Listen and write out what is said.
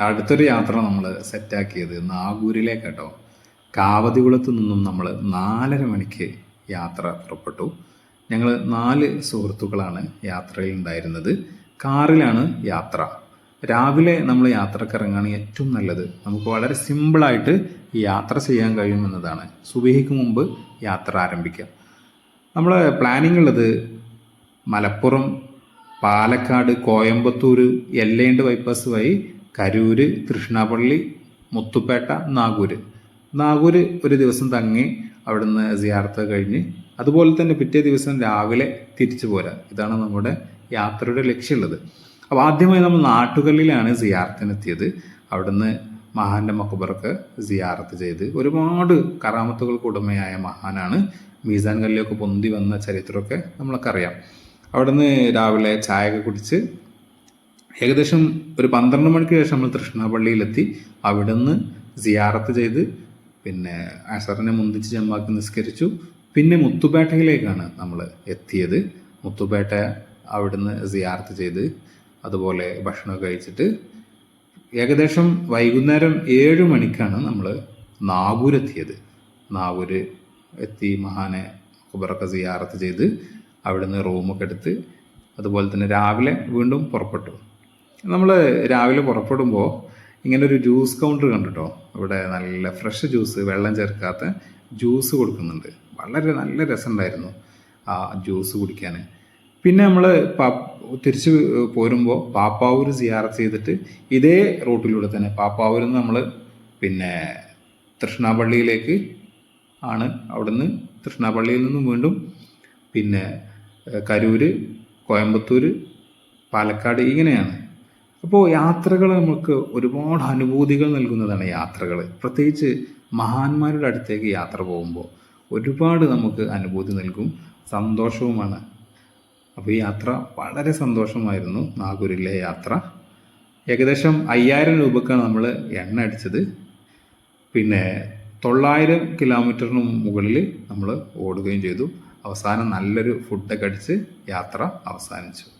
അടുത്തൊരു യാത്ര നമ്മൾ സെറ്റാക്കിയത് നാഗൂരിലേക്ക് കേട്ടോ കാവതികുളത്ത് നിന്നും നമ്മൾ നാലര മണിക്ക് യാത്ര പുറപ്പെട്ടു. ഞങ്ങൾ നാല് സുഹൃത്തുക്കളാണ് യാത്രയിൽ ഉണ്ടായിരുന്നത്. കാറിലാണ് യാത്ര. രാവിലെ നമ്മൾ യാത്രക്കിറങ്ങുകയാണ് ഏറ്റവും നല്ലത്. നമുക്ക് വളരെ സിമ്പിളായിട്ട് യാത്ര ചെയ്യാൻ കഴിയുമെന്നതാണ്. സുബഹിക്ക് മുമ്പ് യാത്ര ആരംഭിക്കാം. നമ്മൾ പ്ലാനിംഗ് ഉള്ളത് Malappuram Palakkad Coimbatore L and T bypass വഴി കരൂര് തൃഷ്ണാപള്ളി മുത്തുപേട്ട നാഗൂര്. നാഗൂര് ഒരു ദിവസം തങ്ങി അവിടുന്ന് സിയാർത്ത് കഴിഞ്ഞ് അതുപോലെ തന്നെ പിറ്റേ ദിവസം രാവിലെ തിരിച്ചു പോരാ. ഇതാണ് നമ്മുടെ യാത്രയുടെ ലക്ഷ്യമുള്ളത്. അപ്പോൾ ആദ്യമായി നമ്മൾ നാട്ടുകല്ലിലാണ് സിയാർത്തിനെത്തിയത്. അവിടുന്ന് മഹാന്റെ മക്കബറൊക്കെ സിയാറത്ത് ചെയ്ത് ഒരുപാട് കറാമത്തുകൾക്ക് ഉടമയായ മഹാനാണ്. മീസാൻ കല്ലിയൊക്കെ പൊന്തി വന്ന ചരിത്രമൊക്കെ നമ്മളൊക്കെ അറിയാം. അവിടുന്ന് രാവിലെ ചായയൊക്കെ കുടിച്ച് ഏകദേശം ഒരു പന്ത്രണ്ട് മണിക്ക് ശേഷം നമ്മൾ തൃഷ്ണാപള്ളിയിലെത്തി. അവിടെ നിന്ന് സിയാറത്ത് ചെയ്ത് പിന്നെ അസറിനെ മുന്തിച്ച് ജമ്മാക്കി നിസ്കരിച്ചു. പിന്നെ മുത്തുപേട്ടയിലേക്കാണ് നമ്മൾ എത്തിയത്. മുത്തുപേട്ട അവിടുന്ന് സിയാർത്ത് ചെയ്ത് അതുപോലെ ഭക്ഷണം കഴിച്ചിട്ട് ഏകദേശം വൈകുന്നേരം ഏഴ് മണിക്കാണ് നമ്മൾ നാഗൂരെത്തിയത് നാഗൂര് എത്തി മഹാനെ ഖുബറൊക്കെ സിയാറത്ത് ചെയ്ത് അവിടുന്ന് റൂമൊക്കെ എടുത്ത് അതുപോലെ തന്നെ രാവിലെ വീണ്ടും പുറപ്പെട്ടു. നമ്മൾ രാവിലെ പുറപ്പെടുമ്പോൾ ഇങ്ങനൊരു ജ്യൂസ് കൗണ്ടർ കണ്ടിട്ടോ? ഇവിടെ നല്ല ഫ്രഷ് ജ്യൂസ് വെള്ളം ചേർക്കാത്ത ജ്യൂസ് കൊടുക്കുന്നുണ്ട്. വളരെ നല്ല രസമുണ്ടായിരുന്നു ആ ജ്യൂസ് കുടിക്കാൻ പിന്നെ നമ്മൾ തിരിച്ച് പോരുമ്പോൾ പാപ്പാവൂർ സിയാറത്ത് ചെയ്തിട്ട് ഇതേ റൂട്ടിലൂടെ തന്നെ പാപ്പാവൂരിൽ നിന്ന് നമ്മൾ പിന്നെ തൃഷ്ണാപള്ളിയിലേക്ക് ആണ് അവിടുന്ന് തൃഷ്ണാപള്ളിയിൽ നിന്നും വീണ്ടും പിന്നെ കരൂർ കോയമ്പത്തൂർ പാലക്കാട് ഇങ്ങനെയാണ്. അപ്പോൾ യാത്രകൾ നമുക്ക് ഒരുപാട് അനുഭൂതികൾ നൽകുന്നതാണ് യാത്രകൾ പ്രത്യേകിച്ച് മഹാന്മാരുടെ അടുത്തേക്ക് യാത്ര പോകുമ്പോൾ ഒരുപാട് നമുക്ക് അനുഭൂതി നൽകും. സന്തോഷവുമാണ്. അപ്പോൾ ഈ യാത്ര വളരെ സന്തോഷമായിരുന്നു. നാഗൂരിലെ യാത്ര. ഏകദേശം അയ്യായിരം രൂപക്കാണ് നമ്മൾ എണ്ണ അടിച്ചത്. പിന്നെ തൊള്ളായിരം കിലോമീറ്ററിന് മുകളിൽ നമ്മൾ ഓടുകയും ചെയ്തു. അവസാനം നല്ലൊരു ഫുഡൊക്കെ അടിച്ച് യാത്ര അവസാനിച്ചു.